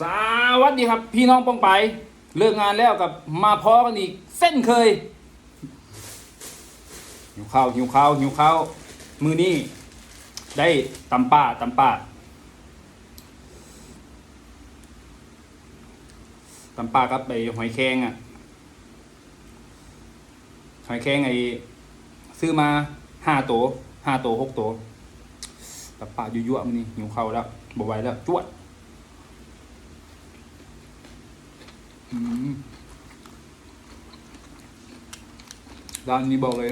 สวัสดีครับ พี่น้องป้องไป เลิกงานแล้วกับมาพอกันอีก เส้นเคย หิวข้าวหิวข้าวหิวข้าวมือนี้ ได้ตำป่าตำป่าตำป่ากับไปหอยแครงอะหอยแครงไอซื้อมาห้าตัวห้าตัวหกตัวตำป่ายั่วๆมือนี้หิวข้าวแล้วบ่ไหวแล้วจวด อืม ร้านนี้บอกเลย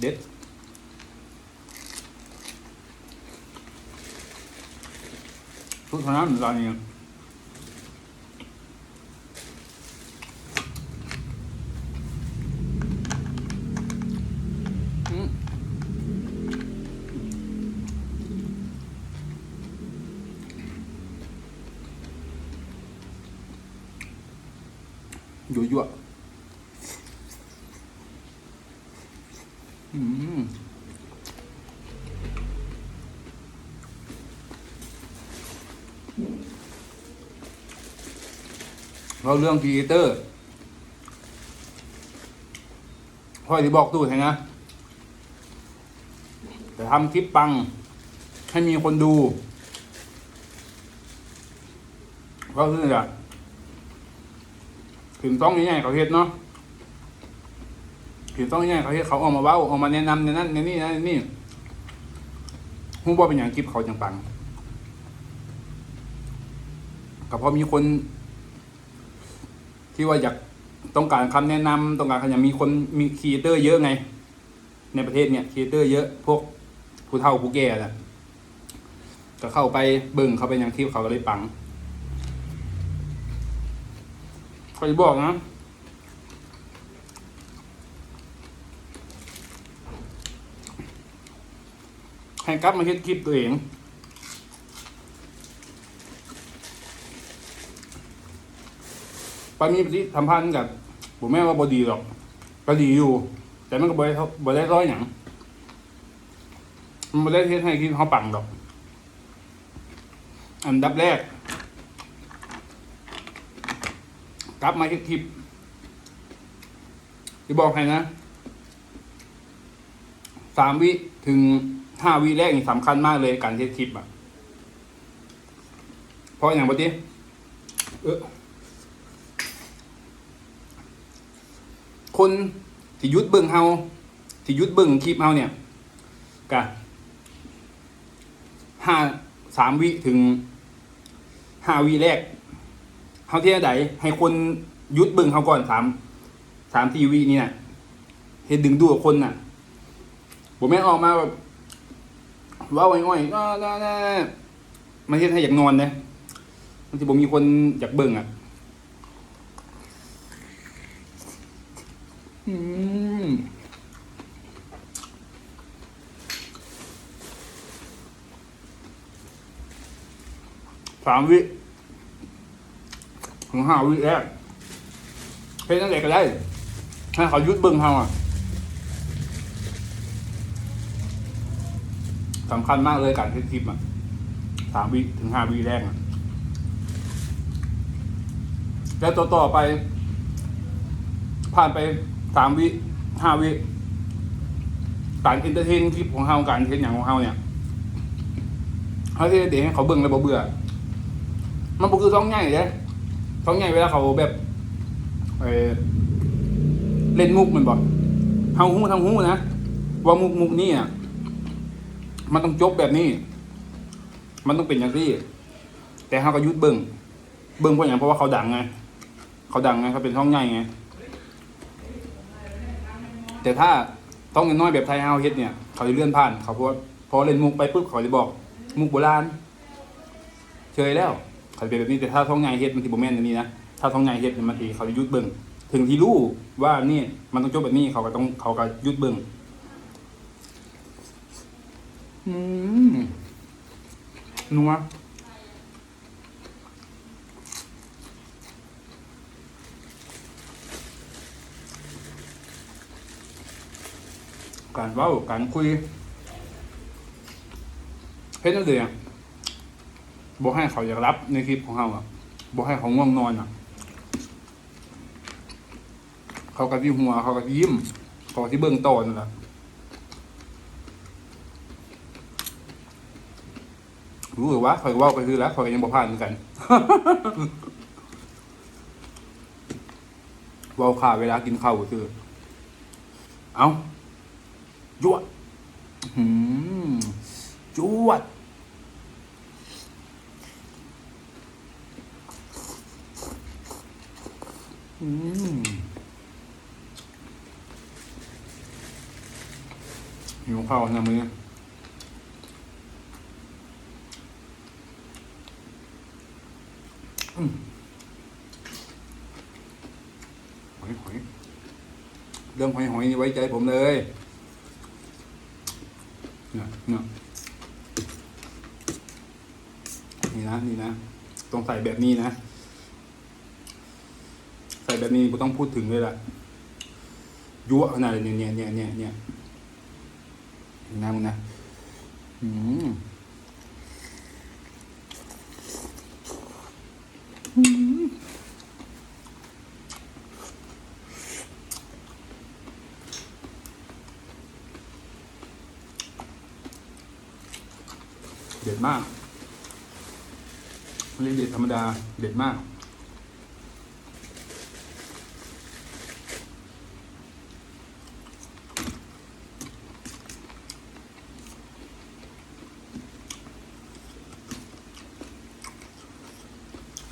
เด็ด ทุกท่านั้นร้านนี้ ยั่วยั่วอืมเราเรื่องครีเอเตอร์พ่อยที่บอกตู้ให้นะจะทำคลิปปัง ให้มีคนดูก็คือจะ ถึงต้องง่ายๆเขาเฮ็ดเนาะถึงต้องง่ายๆเขาเฮ็ดเขาออกมาเว้าออกมาแนะนำในนั้นในนี่ในนี่ฮู้ว่าเป็นอย่างคลิปเขาจังปังก็พอมีคน ที่ว่าอยากต้องการคำแนะนำต้องการคำอยากมีคนมีครีเอเตอร์เยอะไง ในประเทศเนี่ยครีเอเตอร์เยอะพวกผู้เฒ่าผู้แก่น่ะก็เข้าไปเบิ่งเข้าไปอย่างคลิปเขาก็เลยปัง เขาจะบอกนะให้กลับมาเฮ็ดคลิปตัวเองไปมีปฏิสัมพันธ์กับผมแม่ว่าบอดีหรอกก็ดีอยู่ แต่มันก็บ่ได้เท่าบ่ได้ร้อยอย่างมันบ่ได้เฮ็ดให้คิดเขาปังดอก อันดับแรก กลับมาเฮ็ดคลิปจะบอกให้นะสามวิถึงห้าวิแรกนี่สำคัญมากเลยการเฮ็ดคลิปอะเพราะอย่างปฏิเออคนที่ยุดเบิ่งเฮาที่ยุดเบิ่งคลิปเฮาเนี่ยกะห้าสามวิถึงห้าวิแรก เฮาเที่ยใดให้คนยุดเบิ่งเฮาก่อนสามสามสี่วินี่น่ะเฮ็ดดึงดูดคนน่ะผมแม่ออกมาแบบว้าง่อยๆก็ได้มันเฮ็ดให้อยากนอนเด้มันสิบ่มีคนอยากเบิ่งอะอืมสามวิ ถึงห้าวิแรกเพลงนั่นแหละก็ได้ให้เขายุดเบิ่งเขาอะสำคัญมากเลยการเทสคลิปอะสามวิถึงห้าวิแรกอะแล้วต่อต่อไป ผ่านไปสามวิห้าวิการเอนเตอร์เทนคลิปของเฮาการเทนอย่างของเฮาเนี่ยเขาที่เด็กให้เขาเบิ่งแล้วบ่เบื่อ มันบ่คือท้องใหญ่เด้ท้ องใหญ่เวลาเขาแบบเออเล่นมุกมันบ่เฮาฮู้ทั้งฮู้นะว่ามุกมุกนี่อะมันต้องจบแบบนี้ มันต้องเป็นอย่างนี้แต่เฮาก็ยุดเบิ่งเบิ่งเพราะอย่างเพราะว่าเขาดังไงเขาดังไงเขาเป็นท้องใหญ่ไงแต่ถ้าต้องน้อยแบบไทยเฮาเฮ็ดเนี่ย เขาจะเลื่อนผ่าน เขาเพราะว่าพอเล่นมุกไปปุ๊บเขาจะบอก มุกโบราณเชยแล้ว เขาเป็นแบบนี้แต่ถ้าท้องไงเฮ็ดมันทีโบแมนอันนี้นะถ้าท้องไงเฮ็ดมันทีเขาจะยุดเบิ่งถึงที่รู้ว่านี่มันต้องจบแบบนี้เขาก็ต้องเขาก็ยุดเบิ่งอืมนัวการเว้าการคุยเฮ็ดนั่นเอง บอกให้เขาอยากรับในคลิปของเราอะบอกให้เขาง่วงนอนอะ เขากระที่หัว เขากระยิ้ม เขาที่เบื้องต้นนั่นแหละรู้หรือว่าคอยว่าไปคือแล้วคอยยังบ่ผ่านเหมือนกันว่าข่าเวลากินข้าวก็คือ เอาจวดหืมจวด อืมหิวข้าวนะมือหอยหอยเรื่องหอยหอยนี่ไว้ใจผมเลยเนี่ยเนี่ยนี่นะ นี่นะ ต้องใส่แบบนี้นะ แบบนี้กูต้องพูดถึงเลยล่ะยั่วขนาดเนี้เนี่ยเนี่ยเนี่ยเนี่ยนะมึงนะอืมเด็ดมากไม่ได้เด็ดธรรมดา เด็ดมาก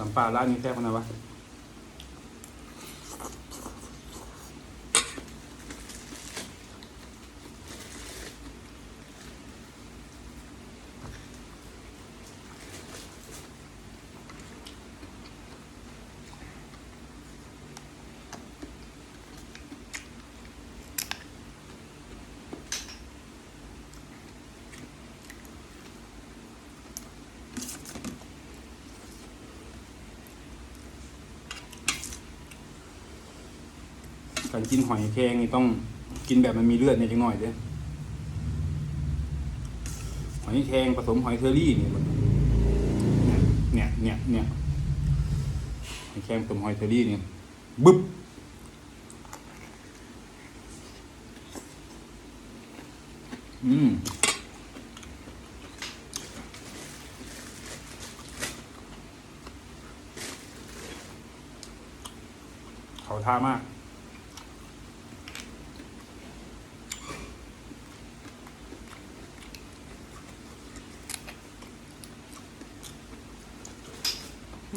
สัมปลาร้านนี้แซ่บขนาดวะ การกินหอยแครงนี่ต้องกินแบบมันมีเลือดเนี่ยจังหน่อยเด้อหอยแครงผสมหอยเชอรี่เนี่ยเนี่ย เนี่ย เนี่ยหอยแครงผสมหอยเชอรี่เนี่ยบึ๊บอืมเขาท่ามาก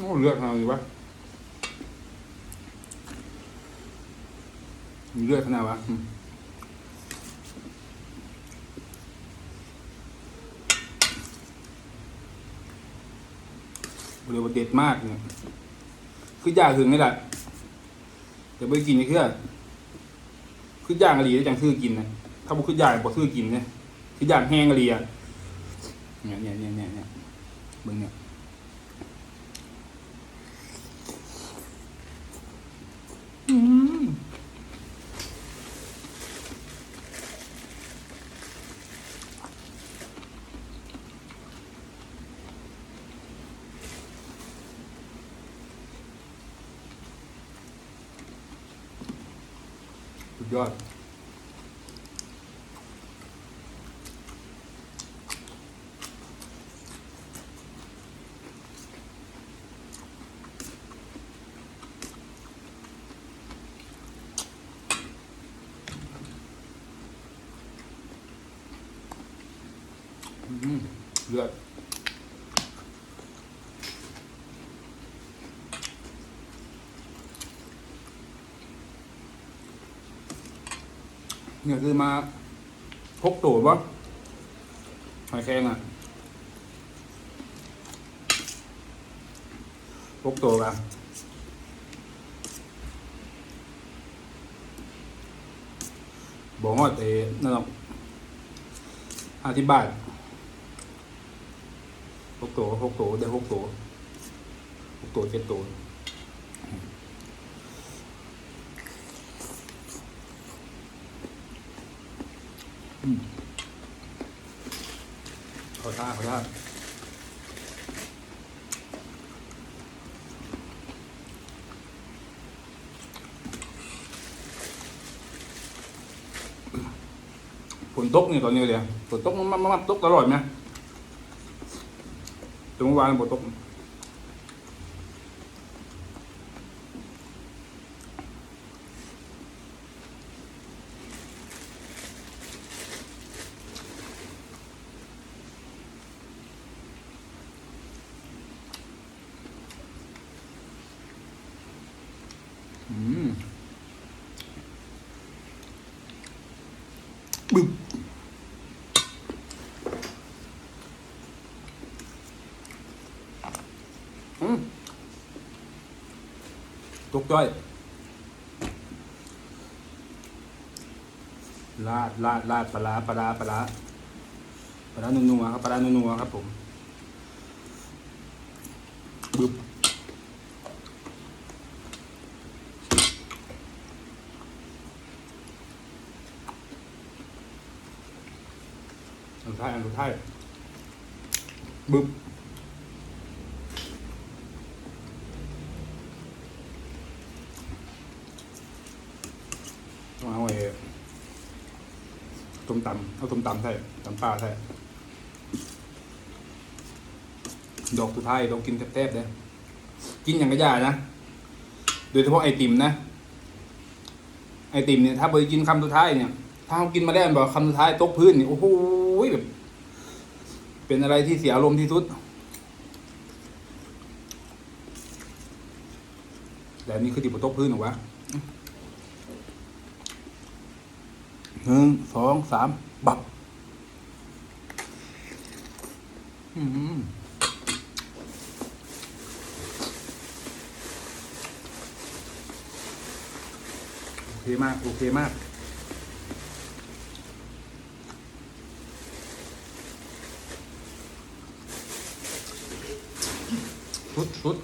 โอ้เลือดขนาดนี้วะมีเลือดขนาดวะเรียกว่าเด็ดมากเนี่ยคือย่างถึงนี่แหละแต่ไม่กินนี่คือคือย่างกะหรี่ได้จังซื้อกินนะถ้าบุคือย่างบ่ซื้อกินเนี่ยคือย่างแห้งกะหรี่อะเนี่ยเนี่ยเนี่ยเนี่ยเนี่ยเบิ่งเนี่ย ยอดอืมเลือด เนี่ยคือมาพกตัวปะหอยแครงอะพกตัวกันบอกว่าแต่นั่นหรอกห้าที่บาทหกตัวหกตัวได้หกตัวหกตัวเจ็ดตัว ขอท่าขอท่าฝนตกนี่ตอนนี้เลยฝนตกมันมันตกตลอดไหมตรงวานฝนตก บึ้บอืมตกจ้อย ลาดลาดลาดปลาปลาปลาปลาร้านัวๆครับปลาร้านัวๆครับผมบึ้บ อันสุด ท้ายอันสุดท้ายบึ๊บต้องเอาไอ้ต้มตำเอาต้มตำใส่ตำปลาใส่ดอกสุดท้ายต้องกินแทบๆเลยกินอย่างกระยานะ โดยเฉพาะไอติมนะ ไอติมเนี่ยถ้าไปกินคำสุดท้ายเนี่ย ถ้าเขากินมาได้บอกคำสุดท้ายตกพื้นนี่โอ้โห ยแบบ เป็นอะไรที่เสียอารมณ์ที่สุด แต่นนี้คือติบโต๊ะพื้นหรอวะหนึ่งสองสามบับอืมโอเคมาก โอเคมาก ชุด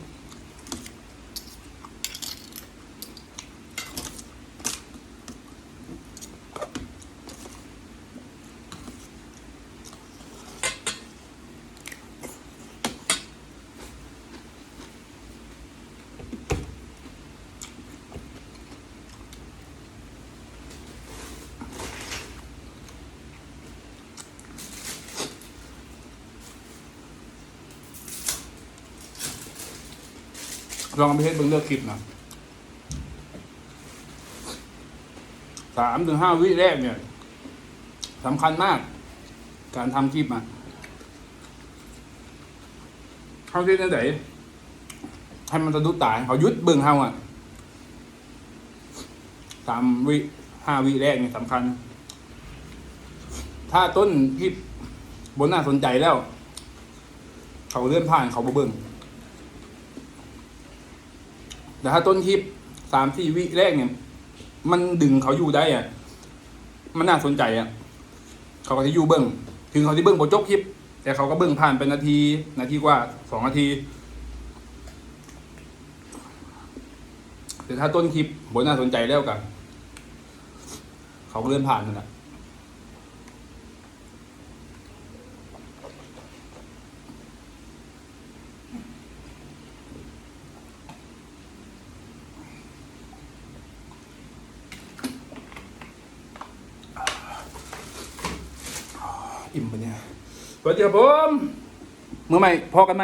ลองเอาไปเฮ็ดเบิ่งเลือกคลิปนะสามถึงห้าวิแรกเนี่ยสำคัญมาก การทำคลิปอะเขาที่นั่นไหนให้มันสะดุดตายเขายุดเบิ่งเฮาอะสามวิห้าวิแรกเนี่ยสำคัญ ถ้าต้นคลิปบนน่าสนใจแล้ว เขาเลื่อนผ่านเขาบ่เบิ่ง แต่ถ้าต้นคลิปสามสี่วิแรกเนี่ย มันดึงเขาอยู่ได้อะมันน่าสนใจอะเขาก็จะอยู่เบิ้งถึงเขาที่เบิ้งบนจบคลิป แต่เขาก็เบิ้งผ่านไปนาที นาทีกว่าสองนาทีแต่ถ้าต้นคลิปบนน่าสนใจแล้วกันเขาก็เลื่อนผ่านนั่นแหละอิ่มปะเนี่ย สวัสดีครับผมเมื่อไหร่พอกันไหม